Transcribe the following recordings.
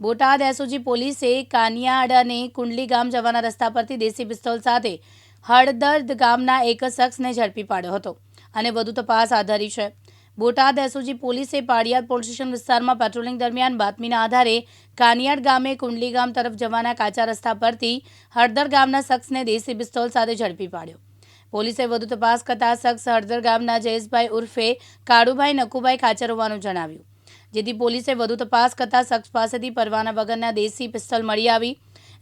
Botad SOG પોલીસે કાનિયાડ અને કુંડલી ગામ જવાના રસ્તા પરથી દેશી પિસ્તોલ સાથે હળદર્દ ગામના એક શખ્સને ઝડપી પાડ્યો હતો અને વધુ તપાસ હાથ ધરી છે. બોટાદ એસઓજી પોલીસે પાડિયાદ પોલીસ સ્ટેશન વિસ્તારમાં પેટ્રોલિંગ દરમિયાન બાતમીના આધારે કાનિયાડ ગામે કુંડલી ગામ તરફ જવાના કાચા રસ્તા પરથી હળદર ગામના શખ્સને દેશી પિસ્તોલ સાથે ઝડપી પાડ્યો. પોલીસે વધુ તપાસ કરતા શખ્સ હળદર ગામના જયેશભાઈ ઉર્ફે કાળુભાઈ નકુભાઈ ખાચર હોવાનું જણાવ્યું. જેથી પોલીસે વધુ તપાસ કરતા શખ્સ પાસેથી પરવાના વગરના દેશી પિસ્તોલ મળી આવી.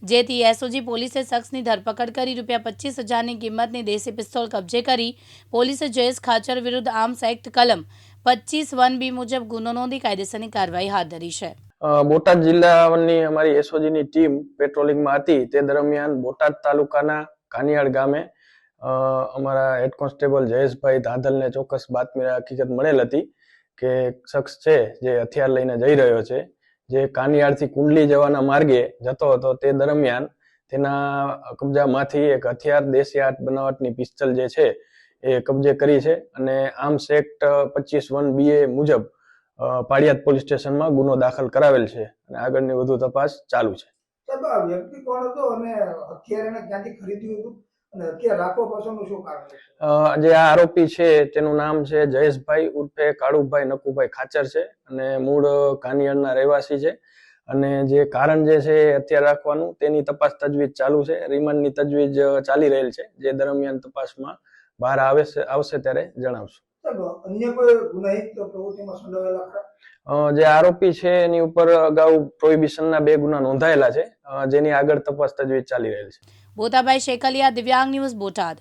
જેથી એસઓજી પોલીસે શખ્સની ધરપકડ કરી રૂપિયા પચીસ હજારની કિંમતની દેશી પિસ્તોલ કબજે કરી પોલીસે જયેશ ખાચર વિરુદ્ધ આર્મ્સ એક્ટ કલમ પચીસ વન બી મુજબ ગુનો નોંધી કાયદેસરની કાર્યવાહી હાથ ધરી છે. બોટાદ જિલ્લાની અમારી એસઓજીની ટીમ પેટ્રોલિંગમાં હતી. તે દરમિયાન બોટાદ તાલુકાના કાનિયાળ ગામે અમારા હેડ કોન્સ્ટેબલ જયેશભાઈ ધાંધલને ચોક્કસ બાતમી હકીકત મળેલ હતી. કે એક શખ્સ છે જે હથિયાર લઈને જઈ રહ્યો છે, જે કાનિયાડથી કુંડલી જવાના માર્ગે જતો હતો તે દરમિયાન તેના કબજામાંથી એક હથિયાર દેશી આર્ટ બનાવટની પિસ્તલ જે છે એ કબજે કરી છે અને આર્મ્સ એક્ટ પચીસ વન બીએ મુજબ પાળિયાદ પોલીસ સ્ટેશનમાં ગુનો દાખલ કરાવેલ છે અને આગળની વધુ તપાસ ચાલુ છે. સાહેબ આ વ્યક્તિ કોણ હતો અને હથિયાર એને ક્યાંથી ખરીદ્યું હતું? જે આરોપી છે, તેનું નામ છે જયેશભાઈ ઉર્ફે કાળુભાઈ નકુભાઈ ખાચર છે અને મૂળ કાનિયાડના રહેવાસી છે. અને જે કારણ જે છે હથિયાર રાખવાનું, તેની તપાસ તજવીજ ચાલુ છે. રિમાન્ડની તજવીજ ચાલી રહેલ છે. જે દરમિયાન તપાસમાં બહાર આવે આવશે ત્યારે જણાવશું. અન્ય કોઈ ગુનાહિત પ્રવૃત્તિમાં સંડોવાયેલા ખરા? જે આરોપી છે એની ઉપર અગાઉ પ્રોહિબિશનના બે ગુના નોંધાયેલા છે. જેની આગળ તપાસ તજવીજ ચાલી રહેલી છે. બોતાભાઈ શેકલિયા દિવ્યાંગ ન્યૂઝ બોટાદ.